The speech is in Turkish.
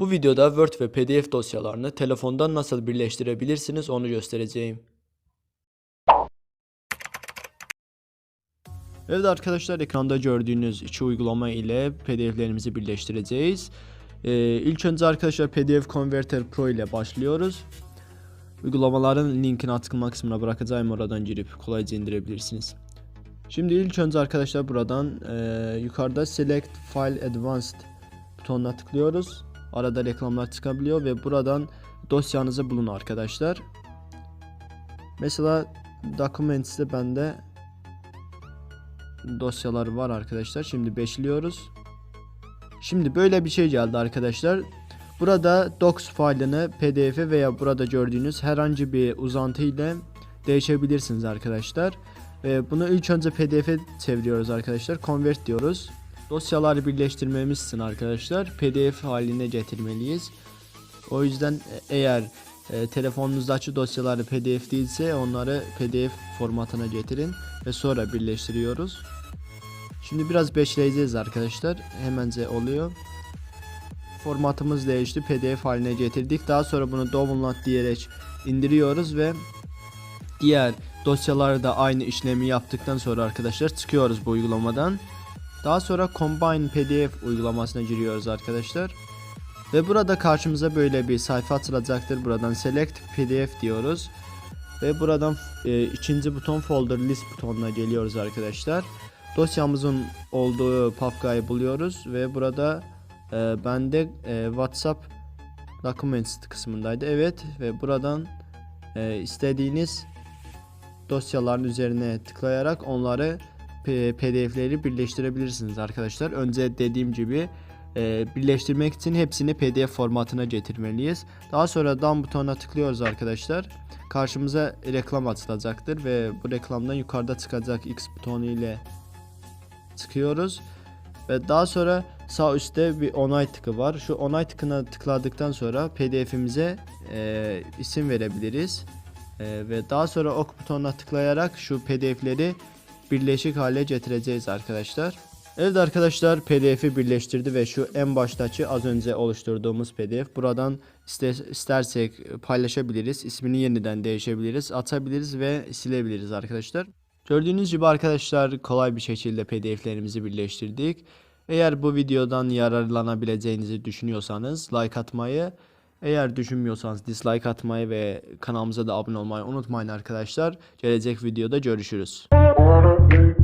Bu videoda Word ve PDF dosyalarını telefondan nasıl birleştirebilirsiniz onu göstereceğim. Evet arkadaşlar ekranda gördüğünüz iki uygulama ile PDF'lerimizi birleştireceğiz. Ee, ilk önce arkadaşlar PDF Converter Pro ile başlıyoruz. Uygulamaların linkini açıklama kısmına bırakacağım oradan girip kolayca indirebilirsiniz. Şimdi ilk önce arkadaşlar buradan e, yukarıda Select File Advanced butonuna tıklıyoruz. Arada reklamlar çıkabiliyor ve buradan dosyanızı bulun arkadaşlar. Mesela Documents'te bende dosyalar var arkadaşlar. Şimdi beşliyoruz. Şimdi böyle bir şey geldi arkadaşlar. Burada docs failini pdf'e veya burada gördüğünüz herhangi bir uzantı ile değişebilirsiniz arkadaşlar. Bunu ilk önce pdf'e çeviriyoruz arkadaşlar. Convert diyoruz. Dosyaları birleştirmemiz için arkadaşlar pdf haline getirmeliyiz. O yüzden eğer e, telefonunuzdaki dosyaları pdf değilse onları pdf formatına getirin ve sonra birleştiriyoruz. Şimdi biraz bekleyeceğiz arkadaşlar. Hemence oluyor. Formatımız değişti. PDF haline getirdik. Daha sonra bunu download diyerek indiriyoruz ve diğer dosyaları da aynı işlemi yaptıktan sonra arkadaşlar çıkıyoruz bu uygulamadan. Daha sonra Combine PDF uygulamasına giriyoruz arkadaşlar. Ve burada karşımıza böyle bir sayfa açılacaktır. Buradan Select PDF diyoruz. Ve buradan e, ikinci buton Folder List butonuna geliyoruz arkadaşlar. Dosyamızın olduğu papkayı buluyoruz ve burada e, bende e, WhatsApp Documents kısmındaydı. Evet ve buradan e, istediğiniz dosyaların üzerine tıklayarak onları PDF'leri birleştirebilirsiniz arkadaşlar. Önce dediğim gibi e, birleştirmek için hepsini PDF formatına getirmeliyiz. Daha sonra down butonuna tıklıyoruz arkadaşlar. Karşımıza reklam açılacaktır ve bu reklamdan yukarıda çıkacak X butonu ile tıklıyoruz. Ve daha sonra sağ üstte bir onay tıkı var. Şu onay tıkına tıkladıktan sonra PDF'imize e, isim verebiliriz. E, ve daha sonra ok butonuna tıklayarak şu PDF'leri birleşik hale getireceğiz arkadaşlar. Evet arkadaşlar PDF'i birleştirdi ve şu en baştaki az önce oluşturduğumuz PDF. Buradan iste- istersek paylaşabiliriz. ismini yeniden değişebiliriz, atabiliriz ve silebiliriz arkadaşlar. Gördüğünüz gibi arkadaşlar kolay bir şekilde PDF'lerimizi birleştirdik. Eğer bu videodan yararlanabileceğinizi düşünüyorsanız like atmayı, eğer düşünmüyorsanız dislike atmayı ve kanalımıza da abone olmayı unutmayın arkadaşlar. Gelecek videoda görüşürüz. wanna be